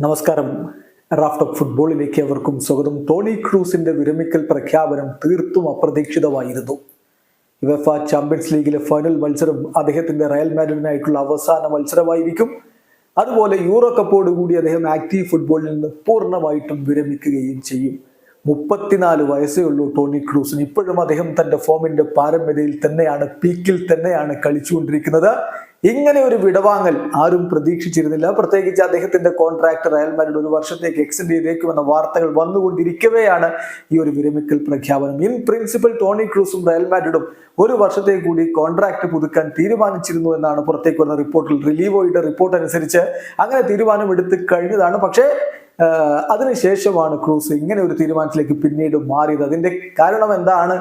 നമസ്കാരം. Raft of ഫുട്ബോളിലേക്ക് അവർക്കും സ്വാഗതം. ടോണി ക്രൂസിന്റെ വിരമിക്കൽ പ്രഖ്യാപനം തീർത്തും അപ്രതീക്ഷിതമായിരുന്നു. യുവഫ ചാമ്പ്യൻസ് ലീഗിലെ ഫൈനൽ മത്സരം അദ്ദേഹത്തിന്റെ റയൽ മാഡ്രിഡിനായിട്ടുള്ള അവസാന മത്സരമായിരിക്കും. അതുപോലെ യൂറോ കപ്പോട് കൂടി അദ്ദേഹം ആക്റ്റീവ് ഫുട്ബോളിൽ നിന്ന് പൂർണമായിട്ടും വിരമിക്കുകയും ചെയ്യും. മുപ്പത്തിനാല് വയസ്സേ ഉള്ളൂ ടോണി ക്രൂസിന്. ഇപ്പോഴും അദ്ദേഹം തന്റെ ഫോമിന്റെ പാരമ്പര്യയിൽ തന്നെയാണ് പീക്കിൽ തന്നെയാണ് കളിച്ചുകൊണ്ടിരിക്കുന്നത്. ഇങ്ങനെ ഒരു വിടവാങ്ങൽ ആരും പ്രതീക്ഷിച്ചിരുന്നില്ല. പ്രത്യേകിച്ച് അദ്ദേഹത്തിന്റെ കോൺട്രാക്ടർ റയൽ ഒരു വർഷത്തേക്ക് എക്സ്റ്റെൻഡ് ചെയ്തേക്കുമെന്ന വാർത്തകൾ വന്നുകൊണ്ടിരിക്കവെയാണ് ഈ ഒരു വിരമിക്കൽ പ്രഖ്യാപനം. ഇൻ പ്രിൻസിപ്പൽ ടോണി ക്രൂസും റയൽ ഒരു വർഷത്തേക്ക് കൂടി കോൺട്രാക്ട് പുതുക്കാൻ തീരുമാനിച്ചിരുന്നു എന്നാണ് പുറത്തേക്ക് വന്ന റിപ്പോർട്ടിൽ. റിലീവോയുടെ റിപ്പോർട്ട് അനുസരിച്ച് അങ്ങനെ തീരുമാനം എടുത്ത് കഴിഞ്ഞതാണ്. പക്ഷേ അതിനുശേഷമാണ് ക്രൂസ് ഇങ്ങനെ ഒരു തീരുമാനത്തിലേക്ക് പിന്നീട് മാറിയത്. അതിന്റെ കാരണം എന്താണ്?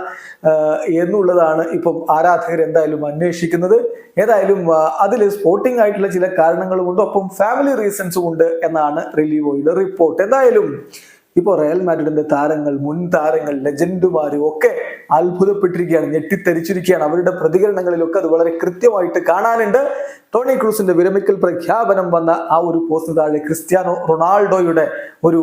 എന്നുള്ളതാണ് ഇപ്പം ആരാധകർ എന്തായാലും അന്വേഷിക്കുന്നത്. ഏതായാലും അതിൽ സ്പോർട്ടിംഗ് ആയിട്ടുള്ള ചില കാരണങ്ങളുമുണ്ട്. ഒപ്പം ഫാമിലി റീസൺസും ഉണ്ട് എന്നാണ് റിലീവോയുടെ റിപ്പോർട്ട് എന്തായാലും ഇപ്പോൾ റയൽ മാഡ്രിഡിന്റെ താരങ്ങൾ മുൻ താരങ്ങൾ ലെജൻഡുമാരും ഒക്കെ അത്ഭുതപ്പെട്ടിരിക്കുകയാണ് ഞെട്ടിത്തെരിച്ചിരിക്കുകയാണ് അവരുടെ പ്രതികരണങ്ങളിലൊക്കെ അത് വളരെ കൃത്യമായിട്ട് കാണാനുണ്ട്. ടോണി ക്രൂസിന്റെ വിരമിക്കൽ പ്രഖ്യാപനം വന്ന ആ ഒരു പോസ്റ്റ് താഴെ ക്രിസ്ത്യാനോ റൊണാൾഡോയുടെ ഒരു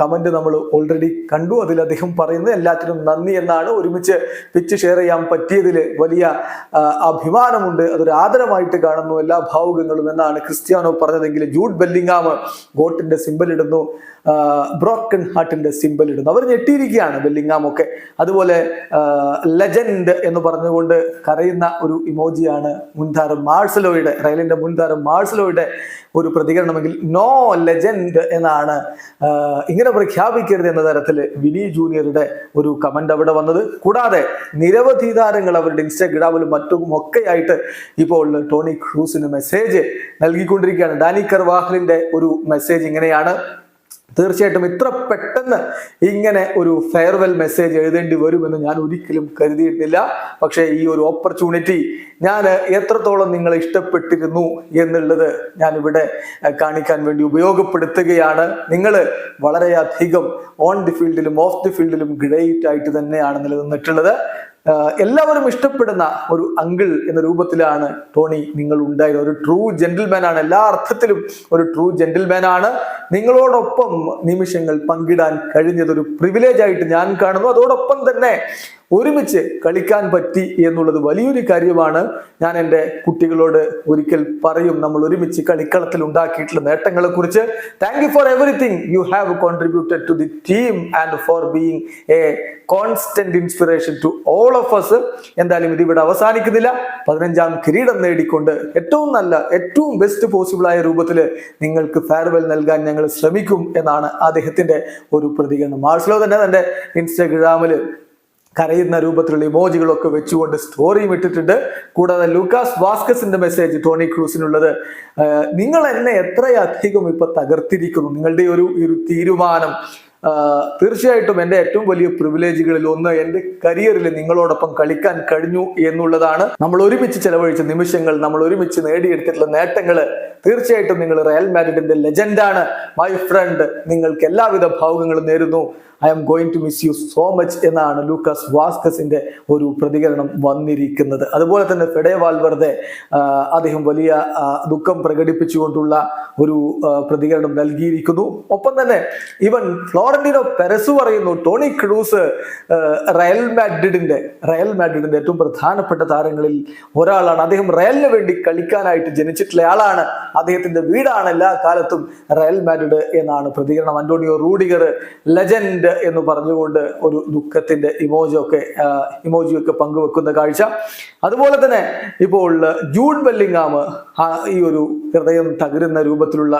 കമന്റ് നമ്മൾ ഓൾറെഡി കണ്ടു. അതിൽ അദ്ദേഹം പറയുന്നത് എല്ലാത്തിനും നന്ദി എന്നാണ്. ഒരുമിച്ച് പിച്ച് ഷെയർ ചെയ്യാൻ പറ്റിയതിൽ വലിയ അഭിമാനമുണ്ട്. അതൊരു ആദരമായിട്ട് കാണുന്നു എല്ലാ ഭാവുകങ്ങളും എന്നാണ് ക്രിസ്ത്യാനോ പറഞ്ഞതെങ്കിൽ. ജൂഡ് ബെല്ലിംഗാമ് ഗോട്ടിന്റെ സിമ്പൽ ഇടുന്നു. ബ്രോക്കൺ ഹാർട്ടിന്റെ സിമ്പൽ ഇടുന്നു. അവർ ഞെട്ടിയിരിക്കുകയാണ് ബെല്ലിങ്ങാം ഒക്കെ. അതുപോലെ ലെജൻഡ് എന്ന് പറഞ്ഞുകൊണ്ട് കരയുന്ന ഒരു ഇമോജിയാണ് മുൻതാരം മാഴ്സലോയുടെ റയലിന്റെ മുൻതാരം മാഴ്സലോയുടെ ഒരു പ്രതികരണമെങ്കിൽ നോ ലെജൻഡ് എന്നാണ് ഇങ്ങനെ പ്രഖ്യാപിക്കരുത് എന്ന തരത്തിൽ വിനി ജൂനിയറുടെ ഒരു കമന്റ് അവിടെ വന്നത്. കൂടാതെ നിരവധി താരങ്ങൾ അവരുടെ ഇൻസ്റ്റാഗ്രാമിലും മറ്റും ഒക്കെയായിട്ട് ഇപ്പോൾ ടോണി ക്രൂസിന് മെസ്സേജ് നൽകിക്കൊണ്ടിരിക്കുകയാണ്. ഡാനി കർവാഹലിന്റെ ഒരു മെസ്സേജ് ഇങ്ങനെയാണ്. തീർച്ചയായിട്ടും ഇത്ര പെട്ടെന്ന് ഇങ്ങനെ ഒരു ഫെയർവെൽ മെസ്സേജ് എഴുതേണ്ടി വരുമെന്ന് ഞാൻ ഒരിക്കലും കരുതിയിട്ടില്ല പക്ഷേ ഈ ഒരു ഓപ്പർച്യൂണിറ്റി ഞാൻ എത്രത്തോളം നിങ്ങളെ ഇഷ്ടപ്പെട്ടിരുന്നു എന്നുള്ളത് ഞാൻ ഇവിടെ കാണിക്കാൻ വേണ്ടി ഉപയോഗപ്പെടുത്തുകയാണ്. നിങ്ങൾ വളരെയധികം ഓൺ ദി ഫീൽഡിലും ഓഫ് ദി ഫീൽഡിലും ഗ്രേറ്റ് ആയിട്ട് തന്നെയാണ് നിലനിന്നിട്ടുള്ളത്. എല്ലാവരും ഇഷ്ടപ്പെടുന്ന ഒരു അങ്കിൾ എന്ന രൂപത്തിലാണ് ടോണി നിങ്ങൾ ഉണ്ടായത്. ഒരു ട്രൂ ജെന്റിൽമാൻ ആണ്. എല്ലാ അർത്ഥത്തിലും ഒരു ട്രൂ ജെന്റിൽമാൻ ആണ്. നിങ്ങളോടൊപ്പം നിമിഷങ്ങൾ പങ്കിടാൻ കഴിഞ്ഞത് ഒരു പ്രിവിലേജ് ആയിട്ട് ഞാൻ കാണുന്നു. അതോടൊപ്പം തന്നെ ഒരുമിച്ച് കളിക്കാൻ പറ്റി എന്നുള്ളത് വലിയൊരു കാര്യമാണ്. ഞാൻ എന്റെ കുട്ടികളോട് ഒരിക്കൽ പറയും നമ്മൾ ഒരുമിച്ച് കളിക്കളത്തിൽ ഉണ്ടാക്കിയിട്ടുള്ള നേട്ടങ്ങളെ കുറിച്ച് thank you for everything you have contributed to the team and for being a constant inspiration to all of us എന്തായാലും ഇത് ഇവിടെ അവസാനിക്കുന്നില്ല. പതിനഞ്ചാം കിരീടം നേടിക്കൊണ്ട് ഏറ്റവും നല്ല ഏറ്റവും ബെസ്റ്റ് പോസിബിൾ ആയ രൂപത്തിൽ നിങ്ങൾക്ക് ഫെയർവെൽ നൽകാൻ ഞങ്ങൾ ശ്രമിക്കും എന്നാണ് അദ്ദേഹത്തിന്റെ ഒരു പ്രതികരണം. മാർഷലോ തന്നെ തന്റെ ഇൻസ്റ്റാഗ്രാമിൽ കരയുന്ന രൂപത്തിലുള്ള ഇമോജികളൊക്കെ വെച്ചുകൊണ്ട് സ്റ്റോറിയും ഇട്ടിട്ടുണ്ട്. കൂടാതെ ലൂക്കാസ് വാസ്കസിന്റെ മെസ്സേജ് ടോണി ക്രൂസിനുള്ളത് നിങ്ങൾ എന്നെ എത്രയധികം ഇപ്പൊ തകർത്തിരിക്കുന്നു? നിങ്ങളുടെ ഒരു ഒരു തീരുമാനം. തീർച്ചയായിട്ടും എന്റെ ഏറ്റവും വലിയ പ്രിവിലേജുകളിൽ ഒന്ന് എന്റെ കരിയറിൽ നിങ്ങളോടൊപ്പം കളിക്കാൻ കഴിഞ്ഞു എന്നുള്ളതാണ്. നമ്മൾ ഒരുമിച്ച് ചെലവഴിച്ച നിമിഷങ്ങൾ നമ്മൾ ഒരുമിച്ച് നേടിയെടുത്തിട്ടുള്ള നേട്ടങ്ങൾ തീർച്ചയായിട്ടും നിങ്ങൾ റയൽ മാഡ്രിഡിന്റെ ലെജൻഡാണ് മൈ ഫ്രണ്ട് നിങ്ങൾക്ക് എല്ലാവിധ ഭാവുകങ്ങളും നേരുന്നു. I'm going to miss you so much എന്നാണ് ലൂക്കാസ് വാസ്കസിന്റെ ഒരു പ്രതികരണം വന്നിരിക്കുന്നത്. അതുപോലെ തന്നെ ഫെഡേ വാൽവർദെ ആ, അദ്ദേഹം വലിയ ദുഃഖം പ്രകടിപ്പിച്ചുകൊണ്ടുള്ള ഒരു പ്രതികരണം നൽകിയിരിക്കുന്നു. ഒപ്പം തന്നെ ഇവൻ ഫ്ലോറന്റിനോ പെരസ് പറയുന്നു ടോണി ക്രൂസ് റയൽ മാഡ്രിഡിന്റെ റയൽ മാഡ്രിഡിന്റെ ഏറ്റവും പ്രധാനപ്പെട്ട താരങ്ങളിൽ ഒരാളാണ്. അദ്ദേഹം റയലിന് വേണ്ടി കളിക്കാനായിട്ട് ജനിച്ചിട്ടുള്ള ആളാണ്. അദ്ദേഹത്തിന്റെ വീടാണ് എല്ലാ കാലത്തും റയൽ മാഡ്രിഡ് എന്നാണ് പ്രതികരണം. അന്റോണിയോ റൂഡിഗർ ലെജൻഡ് എന്ന് പറഞ്ഞുകൊണ്ട് ഒരു ദുഃഖത്തിന്റെ ഇമോജൊക്കെ ഇമോജിയൊക്കെ പങ്കുവെക്കുന്ന കാഴ്ച. അതുപോലെ തന്നെ ഇപ്പോൾ ജൂൺ ബെല്ലിങ്ങാം ഈ ഒരു ഹൃദയം തകരുന്ന രൂപത്തിലുള്ള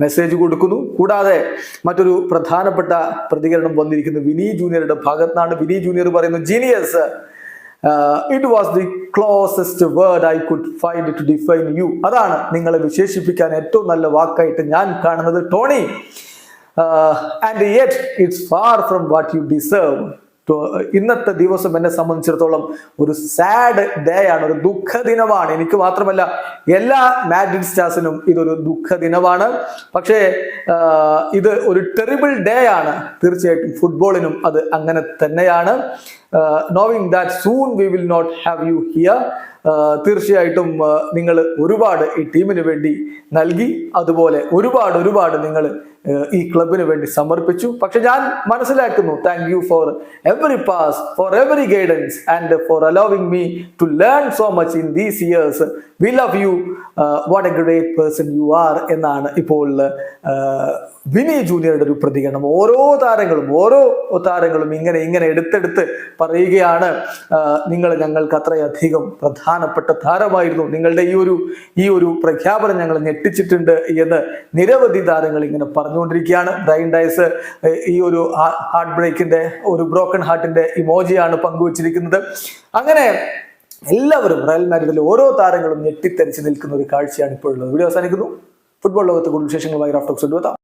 മെസ്സേജ് കൊടുക്കുന്നു. കൂടാതെ മറ്റൊരു പ്രധാനപ്പെട്ട പ്രതികരണം വന്നിരിക്കുന്നു. വിനി ജൂനിയറുടെ ഭാഗത്താണ്. വിനി ജൂനിയർ പറയുന്നു genius it was the closest word I could find to define you അതാണ് നിങ്ങളെ വിശേഷിപ്പിക്കാൻ ഏറ്റവും നല്ല വാക്കായിട്ട് ഞാൻ കാണുന്നത് Toni. And yet it's far from what you deserve ഇന്നത്തെ ദിവസം എന്നെ സംബന്ധിച്ചിടത്തോളം ഒരു സാഡ് ഡേ ആണ് ഒരു ദുഃഖ ദിനമാണ് എനിക്ക് മാത്രമല്ല എല്ലാ മാഡ്രിഡ് സ്റ്റാർസിനും ഇതൊരു ദുഃഖ ദിനമാണ് പക്ഷേ ഇത് ഒരു ടെറിബിൾ ഡേ ആണ്. തീർച്ചയായിട്ടും ഫുട്ബോളിനും അത് അങ്ങനെ തന്നെയാണ്. Knowing that soon we will not have you here തീർച്ചയായിട്ടും നിങ്ങൾ ഒരുപാട് ഈ ടീമിന് വേണ്ടി നൽകി അതുപോലെ ഒരുപാട് ഒരുപാട് നിങ്ങൾ ഈ ക്ലബിന് വേണ്ടി സമർപ്പിച്ചു. പക്ഷെ ഞാൻ മനസ്സിലാക്കുന്നു thank you for every pass for every guidance and for allowing me to learn so much in these years we love you what a great person you are എന്നാണ് ഇപ്പോൾ വിനി ജൂനിയറുടെ ഒരു പ്രതികരണം. ഓരോ താരങ്ങളും ഓരോ താരങ്ങളും ഇങ്ങനെ ഇങ്ങനെ എടുത്തെടുത്ത് പറയുകയാണ് നിങ്ങൾ ഞങ്ങൾക്ക് അത്രയധികം പ്രധാനപ്പെട്ട താരമായിരുന്നു. നിങ്ങളുടെ ഈ ഒരു ഈ ഒരു പ്രഖ്യാപനം ഞങ്ങൾ ഞെട്ടിച്ചിട്ടുണ്ട് എന്ന് നിരവധി താരങ്ങൾ ഇങ്ങനെ പറഞ്ഞുകൊണ്ടിരിക്കുകയാണ്. ബ്രൈൻ ഡൈസ് ഈ ഒരു ഹാർട്ട് ബ്രേക്കിന്റെ ഒരു ബ്രോക്കൺ ഹാർട്ടിന്റെ ഇമോജിയാണ് പങ്കുവച്ചിരിക്കുന്നത്. അങ്ങനെ എല്ലാവരും റയൽ മാഡ്രിഡിലെ ഓരോ താരങ്ങളും ഞെട്ടിത്തെറിച്ച് നിൽക്കുന്ന ഒരു കാഴ്ചയാണ് ഇപ്പോഴുള്ളത്. വീഡിയോ അവസാനിക്കുന്നു. ഫുട്ബോൾ ലോകത്ത് കൂടുതൽ വിശേഷങ്ങളുമായി റാഫ്റ്റോക്സ് എത്താം.